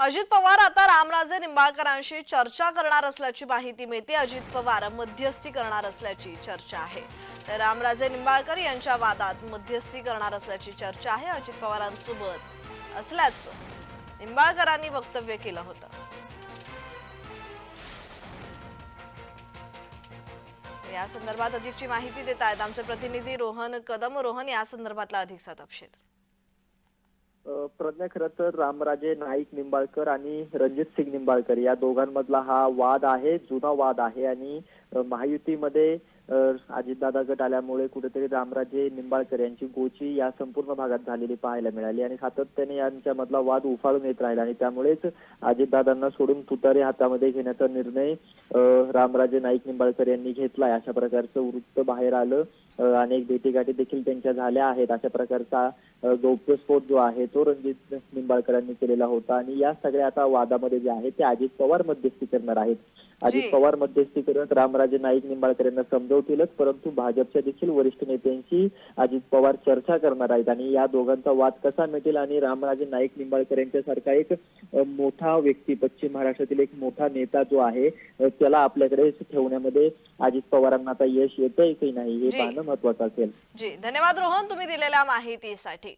अजित पवार आता रामराजे निंबाळकरांशी चर्चा करणार असल्याची माहिती मिळते. अजित पवार मध्यस्थी करणार असल्याची चर्चा आहे. तर रामराजे निंबाळकर यांच्या वादात मध्यस्थी करणार असल्याची चर्चा आहे अजित पवारांसोबत. असल्याचं निंबाळकरांनी वक्तव्य केलं होतं. या संदर्भात अधिकची माहिती देत आहेत आमचे प्रतिनिधी रोहन कदम. रोहन या संदर्भातला अधिकचा तपशील. प्रज्ञा खरं तर रामराजे नाईक निंबाळकर आणि रणजित सिंग निंबाळकर या दोघांमधला हा वाद आहे जुना वाद आहे आणि महायुतीमध्ये अजितदादा गट आल्यामुळे कुठेतरी रामराजे निंबाळकर यांची गोची या संपूर्ण भागात झालेली पाहायला मिळाली आणि सातत्याने यांच्यामधला वाद उफाळून येत राहिला आणि त्यामुळेच अजितदादांना सोडून तुतारे हातामध्ये घेण्याचा निर्णय रामराजे नाईक निंबाळकर यांनी घेतलाय. अशा प्रकारचं वृत्त बाहेर आलं. अनेक भेटीगाठी देखील त्यांच्या झाल्या आहेत. अशा प्रकारचा गौप्यस्फोट जो आहे तो रणजित निंबाळकरांनी केलेला होता. आणि या सगळ्या आता वादामध्ये जे आहे ते अजित पवार मध्यस्थी करणार आहेत. अजित पवार मध्यस्थी करत रामराजे नाईक निंबाळकर यांना समजवतीलच परंतु भाजपच्या देखील वरिष्ठ नेत्यांशी अजित पवार चर्चा करणार आहेत. आणि या दोघांचा वाद कसा मिटेल आणि रामराजे नाईक निंबाळकर यांच्यासारखा एक मोठा व्यक्ती पश्चिम महाराष्ट्रातील एक मोठा नेता जो आहे त्याला आपल्याकडे ठेवण्यामध्ये अजित पवारांना आता यश येतंय की नाही हे. पाहणं महत्वाचं असेल. जी. धन्यवाद रोहन तुम्ही दिलेल्या माहितीसाठी.